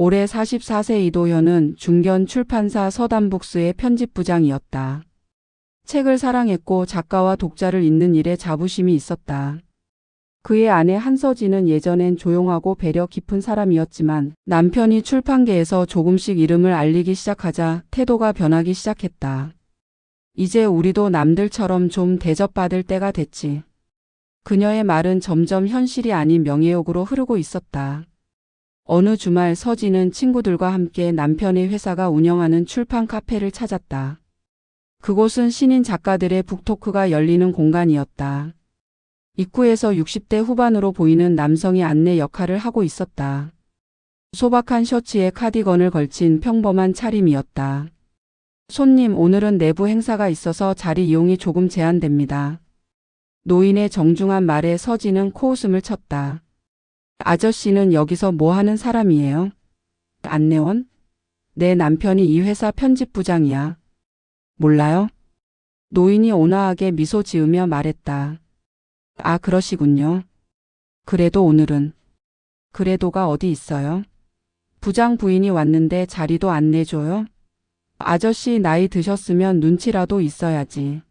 올해 44세 이도현은 중견 출판사 서단북스의 편집부장이었다. 책을 사랑했고 작가와 독자를 잇는 일에 자부심이 있었다. 그의 아내 한서진은 예전엔 조용하고 배려 깊은 사람이었지만 남편이 출판계에서 조금씩 이름을 알리기 시작하자 태도가 변하기 시작했다. 이제 우리도 남들처럼 좀 대접받을 때가 됐지. 그녀의 말은 점점 현실이 아닌 명예욕으로 흐르고 있었다. 어느 주말 서진은 친구들과 함께 남편의 회사가 운영하는 출판 카페를 찾았다. 그곳은 신인 작가들의 북토크가 열리는 공간이었다. 입구에서 60대 후반으로 보이는 남성이 안내 역할을 하고 있었다. 소박한 셔츠에 카디건을 걸친 평범한 차림이었다. 손님, 오늘은 내부 행사가 있어서 자리 이용이 조금 제한됩니다. 노인의 정중한 말에 서진은 코웃음을 쳤다. 아저씨는 여기서 뭐 하는 사람이에요? 안내원? 내 남편이 이 회사 편집부장이야. 몰라요? 노인이 온화하게 미소 지으며 말했다. 아, 그러시군요. 그래도 오늘은. 그래도가 어디 있어요? 부장 부인이 왔는데 자리도 안 내줘요? 아저씨 나이 드셨으면 눈치라도 있어야지.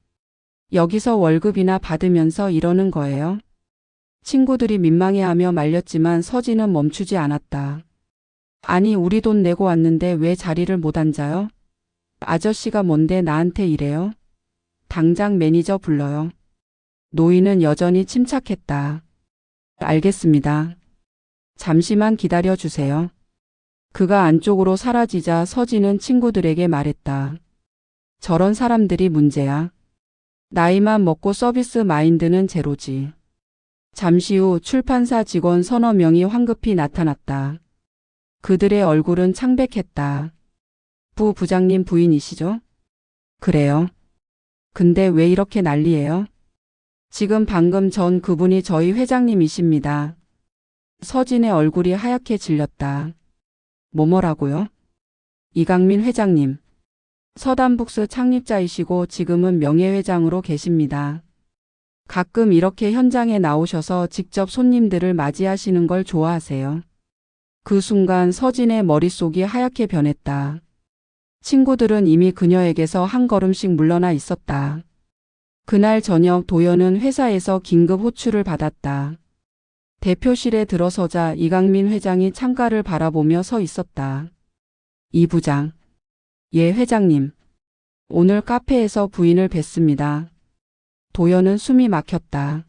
여기서 월급이나 받으면서 이러는 거예요? 친구들이 민망해하며 말렸지만 서진은 멈추지 않았다. 아니, 우리 돈 내고 왔는데 왜 자리를 못 앉아요? 아저씨가 뭔데 나한테 이래요? 당장 매니저 불러요. 노인은 여전히 침착했다. 알겠습니다. 잠시만 기다려 주세요. 그가 안쪽으로 사라지자 서진은 친구들에게 말했다. 저런 사람들이 문제야. 나이만 먹고 서비스 마인드는 제로지. 잠시 후 출판사 직원 서너 명이 황급히 나타났다. 그들의 얼굴은 창백했다. 부 부장님 부인이시죠? 그래요. 근데 왜 이렇게 난리예요? 지금 방금 전 그분이 저희 회장님이십니다. 서진의 얼굴이 하얗게 질렸다. 뭐뭐라고요? 이강민 회장님. 서단북스 창립자이시고 지금은 명예회장으로 계십니다. 가끔 이렇게 현장에 나오셔서 직접 손님들을 맞이하시는 걸 좋아하세요. 그 순간 서진의 머릿속이 하얗게 변했다. 친구들은 이미 그녀에게서 한 걸음씩 물러나 있었다. 그날 저녁 도연은 회사에서 긴급 호출을 받았다. 대표실에 들어서자 이강민 회장이 창가를 바라보며 서 있었다. 이 부장. 예, 회장님. 오늘 카페에서 부인을 뵀습니다. 도연은 숨이 막혔다.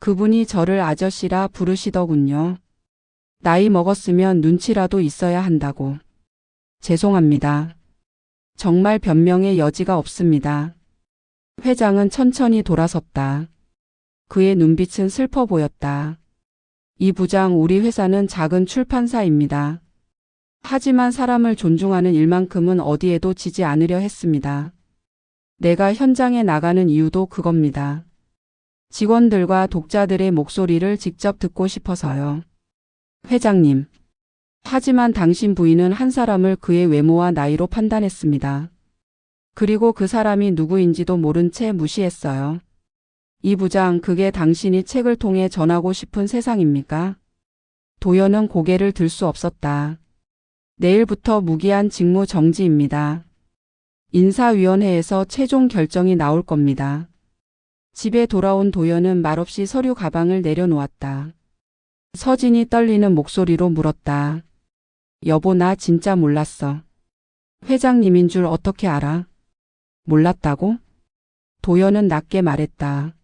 그분이 저를 아저씨라 부르시더군요. 나이 먹었으면 눈치라도 있어야 한다고. 죄송합니다. 정말 변명의 여지가 없습니다. 회장은 천천히 돌아섰다. 그의 눈빛은 슬퍼 보였다. 이 부장 우리 회사는 작은 출판사입니다. 하지만 사람을 존중하는 일만큼은 어디에도 지지 않으려 했습니다. 내가 현장에 나가는 이유도 그겁니다. 직원들과 독자들의 목소리를 직접 듣고 싶어서요. 회장님. 하지만 당신 부인은 한 사람을 그의 외모와 나이로 판단했습니다. 그리고 그 사람이 누구인지도 모른 채 무시했어요. 이 부장, 그게 당신이 책을 통해 전하고 싶은 세상입니까? 도연은 고개를 들 수 없었다. 내일부터 무기한 직무 정지입니다. 인사위원회에서 최종 결정이 나올 겁니다. 집에 돌아온 도연은 말없이 서류 가방을 내려놓았다. 서진이 떨리는 목소리로 물었다. 여보, 나 진짜 몰랐어. 회장님인 줄 어떻게 알아? 몰랐다고? 도연은 낮게 말했다.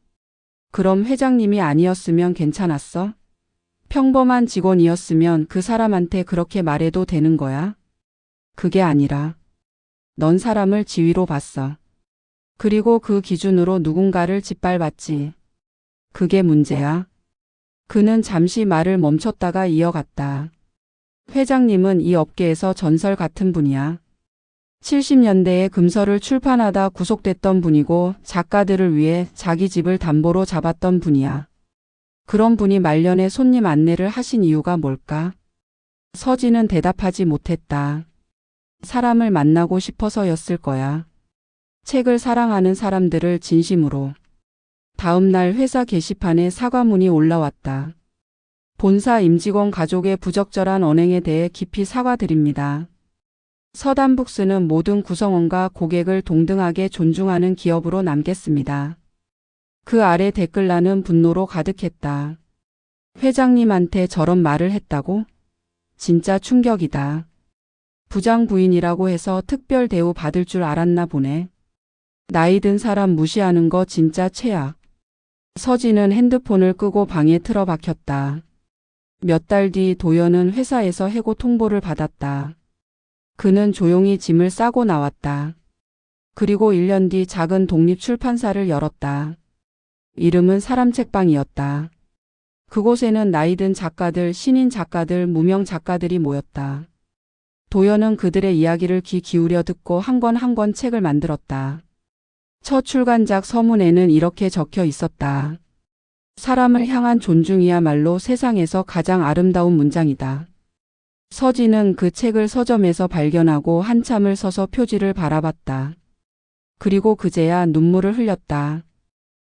그럼 회장님이 아니었으면 괜찮았어? 평범한 직원이었으면 그 사람한테 그렇게 말해도 되는 거야? 그게 아니라, 넌 사람을 지위로 봤어. 그리고 그 기준으로 누군가를 짓밟았지. 그게 문제야. 그는 잠시 말을 멈췄다가 이어갔다. 회장님은 이 업계에서 전설 같은 분이야. 70년대에 금서를 출판하다 구속됐던 분이고 작가들을 위해 자기 집을 담보로 잡았던 분이야. 그런 분이 말년에 손님 안내를 하신 이유가 뭘까? 서진은 대답하지 못했다. 사람을 만나고 싶어서였을 거야. 책을 사랑하는 사람들을 진심으로. 다음 날 회사 게시판에 사과문이 올라왔다. 본사 임직원 가족의 부적절한 언행에 대해 깊이 사과드립니다. 서단북스는 모든 구성원과 고객을 동등하게 존중하는 기업으로 남겠습니다. 그 아래 댓글란은 분노로 가득했다. 회장님한테 저런 말을 했다고? 진짜 충격이다. 부장 부인이라고 해서 특별 대우 받을 줄 알았나 보네. 나이 든 사람 무시하는 거 진짜 최악. 서진은 핸드폰을 끄고 방에 틀어박혔다. 몇 달 뒤 도연은 회사에서 해고 통보를 받았다. 그는 조용히 짐을 싸고 나왔다. 그리고 1년 뒤 작은 독립 출판사를 열었다. 이름은 사람 책방이었다. 그곳에는 나이 든 작가들, 신인 작가들, 무명 작가들이 모였다. 도연은 그들의 이야기를 귀 기울여 듣고 한 권 한 권 책을 만들었다. 첫 출간작 서문에는 이렇게 적혀 있었다. 사람을 향한 존중이야말로 세상에서 가장 아름다운 문장이다. 서진은 그 책을 서점에서 발견하고 한참을 서서 표지를 바라봤다. 그리고 그제야 눈물을 흘렸다.